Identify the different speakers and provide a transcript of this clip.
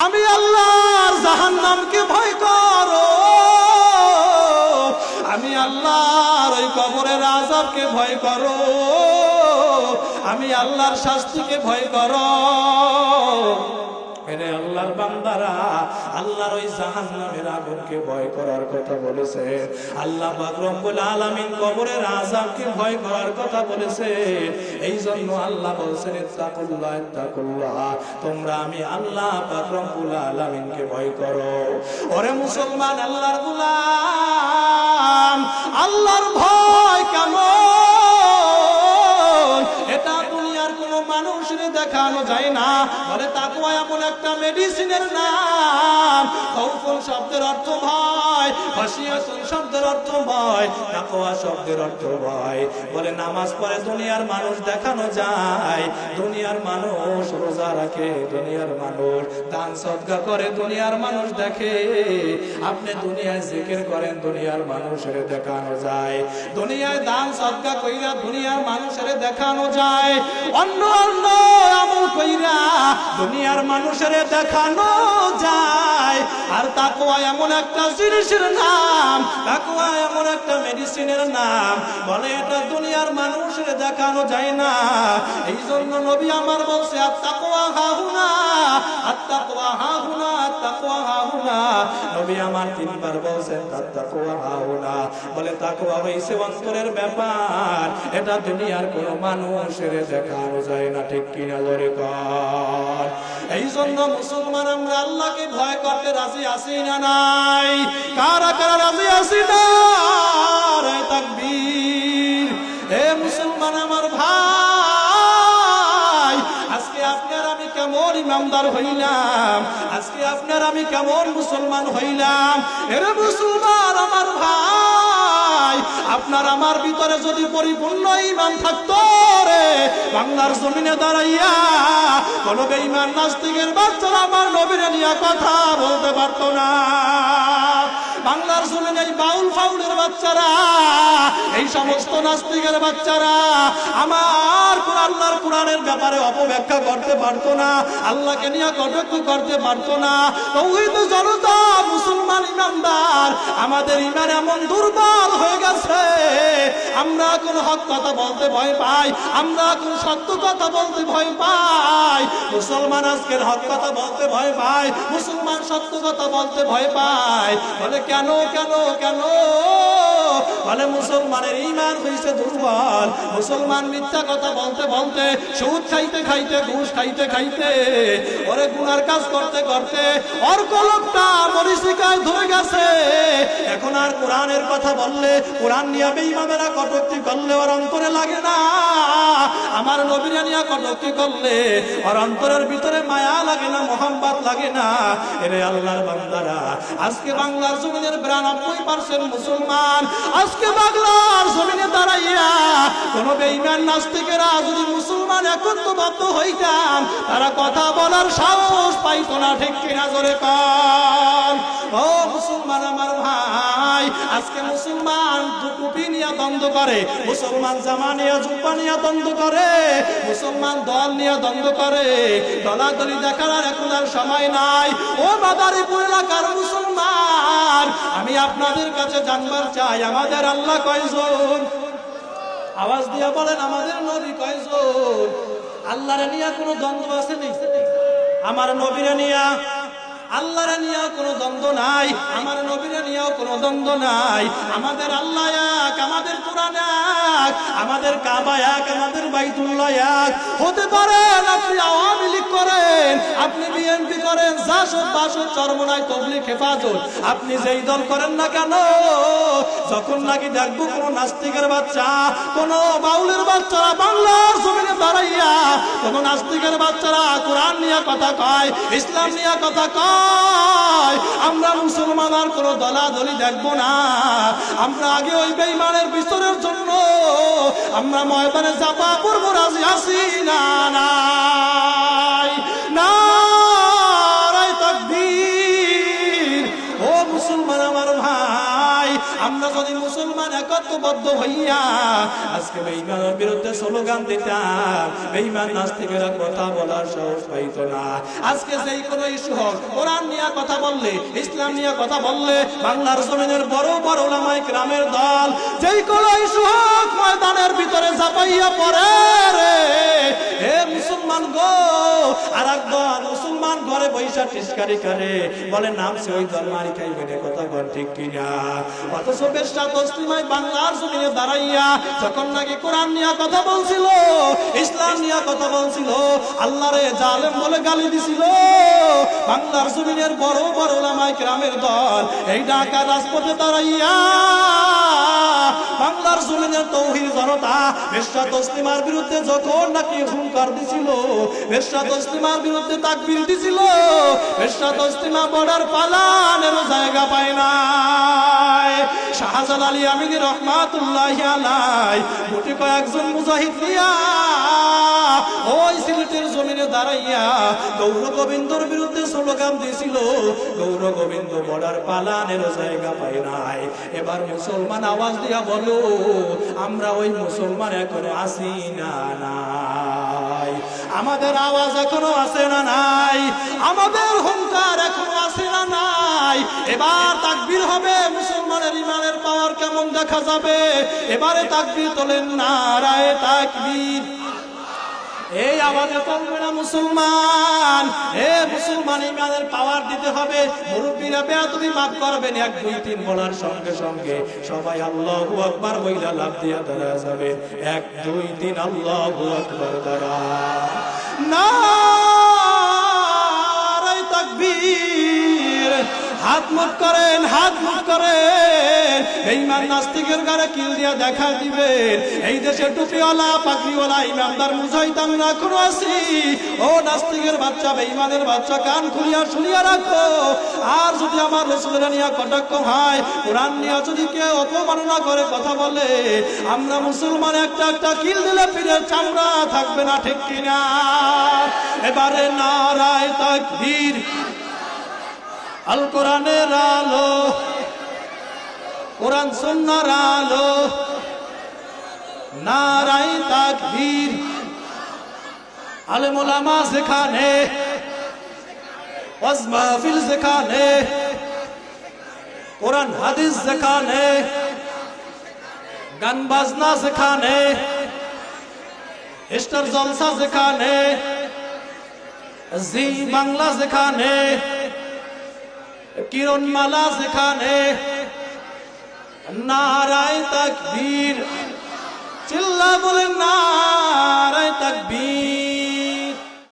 Speaker 1: আমি আল্লাহর জাহান নামকে ভয় করো। আমি আল্লাহর ওই কবরের আজাবকে ভয় করো। আমি আল্লাহর শাস্তিকে ভয় করো। আল্লাহর বান্দারা, আল্লাহর ওই জাহান্নামের আগুনকে ভয় করার কথা বলেছে। আল্লাহ পাক রব্বুল আলামিন কবরের আযাবকে ভয় করার কথা বলেছে। এই জন্য আল্লাহ বলছেন, ইত্তাকুল্লাহ ইত্তাকুল্লাহ, তোমরা আমি আল্লাহ পাক রব্বুল আলামিনকে ভয় করো। ওরে মুসলমান, আল্লাহর গোলাম, আল্লাহর ভয় কেমন? দেখানো যায় না। বলে তাকুয়া এমন একটা মেডিসিনের নাম। কৌফল শব্দের অর্থ ভয় হাসিয়াতুন শব্দের অর্থ ভয় তাকুয়া শব্দের অর্থ ভয়। বলে নামাজ পড়ে দুনিয়ার মানুষ দেখানো যায়। দুনিয়ার মানুষ রোজা রাখে, দুনিয়ার মানুষ দান সদকা করে, দুনিয়ার মানুষ দেখে। আপনি দুনিয়ায় জিকির করেন, দুনিয়ার মানুষের দেখানো যায়। দুনিয়ায় দান সদকা কইরা দুনিয়ার মানুষের দেখানো যায়। অন্য অন্য আমল কইরা দুনিয়ার মানুষের দেখানো যায়। আর তাকুয়া এমন একটা জিনিসের নাম তাকুয়া এমন একটা মেডিসিনের নাম। বলে এটা দুনিয়ার মানুষের দেখানো যায় না। এই জন্য নবী আমার বলছে, আর তাকুয়া হাহুনা, আর তাকুয়া হাহুনা আর তাকুয়া হাহুনা নবী আমার তিনবার বলছেন, তার তাকুয়া হাহুনা বলে তাকুয়া হইছে অন্তরের ব্যাপার। এটা দুনিয়ার কোনো মানুষের দেখানো যায় না, ঠিক কিনা ধরে কর এই জন্য মুসলমান, আমরা ভয় করতে রাজি আছি না নাই? কারা কারা রাজি আছি না তাকবীর। কেমন ইমামদার হইলাম? আজকে আপনার আমি কেমন মুসলমান হইলাম? এরে মুসলমান আমার ভাই, আপনার আমার ভিতরে যদি পরিপূর্ণ ইমান থাকতো রে, বাংলার জমিনে দাঁড়াইয়া কোনো বেঈমান নাস্তিকের বাচ্চারা আমার নবীরে নিয়ে কথা বলতে পারতো না। বাংলার জমিনে এই বাউল ফাউলের বাচ্চারা, এই সমস্ত নাস্তিকের বাচ্চারা, আমার আল্লাহর কোরআনের ব্যাপারে অপব্যাখ্যা করতে পারতো না, আল্লাহকে নিয়ে কটক্ষ করতে পারতো না। জনতা, মুসলমান ইমানদার, আমাদের ইমান এমন দুর্বল হয়ে গেছে, আমরা কোন হক কথা বলতে ভয় পাই, আমরা কোন সত্য কথা বলতে ভয় পাই, মুসলমান আজকের হক কথা বলতে ভয় পাই, মুসলমান সত্য কথা বলতে ভয় পায় বলে কেন কেন কেন? বলে, মুসলমানের ইমান হয়েছে দুর্বল। মুসলমান মিথ্যা কথা বলতে বলতে, সুদ খাইতে খাইতে, ঘুষ খাইতে খাইতে, ওরে গুনার কাজ করতে করতে অর্ক লোকটা মরিচিকায় ধরে গেছে। এখন আর কোরআনের কথা বললে, কোরআন নিয়ে বেইমামেরা কটুক্তি করলে ওর অন্তরে লাগে না। আমার নবীরা নিয়ে কটুক্তি করলে ওর অন্তরের ভিতরে মায়া লাগে না মোহাম্মত লাগে না। এরে আল্লাহর বান্দারা, আজকে বাংলার জমিনের বিরানব্বই পার্সেন্ট মুসলমান আজকে বাংলার জমিনে দাঁড়াইয়া কোন বেইমান নাস্তিকেরা যদি মুসলমান এখন তো বাধ্য হইতাম, তারা কথা বলার সাহস পাইতো না, ঠিক কিনা জোরে কন? ও মুসলমান আমার ভাই, আজকে মুসলমান টুপি নিয়ে দ্বন্দ্ব করে, মুসলমান জামা নিয়ে, জুব্বা নিয়ে দ্বন্দ্ব করে, মুসলমান দল নিয়ে দ্বন্দ্ব করে, দলাদলি দেখার এখন আর সময় নাই। ও বাদারিপুর এলাকার মুসলমান আমি আপনাদের কাছে জানবার চাই, আমাদের আল্লাহ কয়জন? আওয়াজ দিয়ে বলেন, আমাদের নবী কয়জন? আল্লাহরে নিয়ে কোনো দ্বন্দ্ব আছে নি? আমার নবীরে নিয়া, আল্লাহরে নিয়ে কোনো দ্বন্দ্ব নাই, আমার নবীরে নিয়েও কোনো দ্বন্দ্ব নাই। আমাদের আল্লাহ এক, আমাদের কোরআন এক, আমাদের কাবা এক, আমাদের বাইতুল্লাহ এক। হতে পারেন আপনি আওয়ামী লীগ করেন, আপনি বিএনপি করেন জাসদ বাসদ চরমনায় তবলিক হেফাজত। আপনি যেই দল করেন না কেন? যখন নাকি দেখব কোন নাস্তিকের বাচ্চা, কোন বাউলের বাচ্চারা বাংলার জমিনে দাঁড়াইয়া কোন নাস্তিকের বাচ্চারা কোরআন নিয়ে কথা কয়, ইসলাম নিয়ে কথা কয়, আমরা মুসলমান আর কোন দলাদলি দেখব না। আমরা আগে ওই বেইমানের বিস্তরের জন্য আমরা ময়দানে চাপা পূর্ব রাজি আসি না নাই আমার যদি মুসলমান এক একত্রবদ্ধ হইয়া আজকে বেঈমানের বিরুদ্ধে স্লোগান দিতাম, বেঈমান নাস্তিকেরা কথা বলার সাহস পাইত না। আজকে যেই কোনো ইস্যু হোক, কোরআন নিয়ে কথা বললে, ইসলাম নিয়ে কথা বললে, বাংলার জমিনের বড় বড় ওলামায়ে গ্রামের দল, যেই কোনো ইস্যু হোক, ময়দানের ভিতরে চাপাইয়া পড়ে রে। হে মুসলমান গো আর একদল মুসলমান ঘরে বৈশা টিসকারি করে। বলে নামছে ওই দল মারি খাইবে কথা বল ঠিক কিনা? অথচ বেশটা তসলিমাই বাংলার জমিনে দাঁড়াইয়া যখন নাকি কোরআন নিয়ে কথা বলছিল, ইসলাম নিয়ে কথা বলছিল আল্লাহ রে জালেম বলে গালি দিছিল, বাংলার জমিনের বড় বড় ওলামাই গ্রামের দল এই ঢাকা রাজপথে দাঁড়াইয়া বাংলার জমিনের তৌহিদ জনতা বেশ্যা তসলিমার বিরুদ্ধে যখন নাকি হুঙ্কার দিছিল বেশ্যা তসলিমার বিরুদ্ধে তাকবির দিছিল বেশ্যা তসলিমা বর্ডার পালানের জায়গা পায় নাই। শাহজাল আলী আমিনী রহমাতুল্লাহ আলাই গুটি কয়েকজন মুজাহিদ নিয়া ওই সিলেটের জমিনে দাঁড়াইয়া গৌর গোবিন্দর বিরুদ্ধে স্লোগান গৌর গোবিন্দ বর্ডার পালানের জায়গা পায় নাই। এবার মুসলমান আওয়াজ দিয়া বলো, আমরা ওই মুসলমান এখনও আসি না নাই। আমাদের আওয়াজ এখনও আসে না নাই? আমাদের হুঙ্কার এখনও আসে না নাই? এবার তাকবির হবে, মুসলমানের ইমানের পাওয়ার কেমন দেখা যাবে? এবারে তাকবির তোলেন নারায় রায় তাকবীর। এই আওয়াজে চলবে না মুসলমান, এ মুসলমান ইমানের পাওয়ার দিতে হবে। মুরব্বীরা বেয়া তুমি মাফ করবেন, এক, দুই, তিন বলার সঙ্গে সঙ্গে। সবাই আল্লাহ আকবার বইলা লাভ দিয়া দাঁড়া যাবে। এক, দুই, তিন, আল্লাহ আকবার দাঁড়া না! মুখ করেন, হাত মুখ করেন। বেঈমান নাস্তিকের গারে কিল দিয়া দেখা দিবেন। এই দেশে টুপিওয়ালা, পাগড়িওয়ালা ইমানদার মুজাহিদ আমরা এখনও আছি। ও নাস্তিকের বাচ্চা, বেঈমানের বাচ্চা, কান খুলিয়া শুনিয়া রাখো। আর যদি আমার রসুলের নিয়ে কটাক্ষ হয়, কোরআন নিয়ে যদি কেউ অপমাননা করে কথা বলে, আমরা মুসলমান একটা একটা কিল দিলে পীরের চামড়া থাকবে না, ঠিক কিনা? এবারে নারায় তাকবীর। আল কোরআনের আলো, কোরআন সুন্নার আলো নারাই তাকবীর আলে মোলামা সেখানে মাহফিল সেখানে কোরআন হাদিস সেখানে গান বাজনা সেখানে স্টার জলসা সেখানে জি বাংলা সেখানে কিরণমালা সেখানে নারায় তাকবীর। চিল্লা বলে নারায় তাকবীর।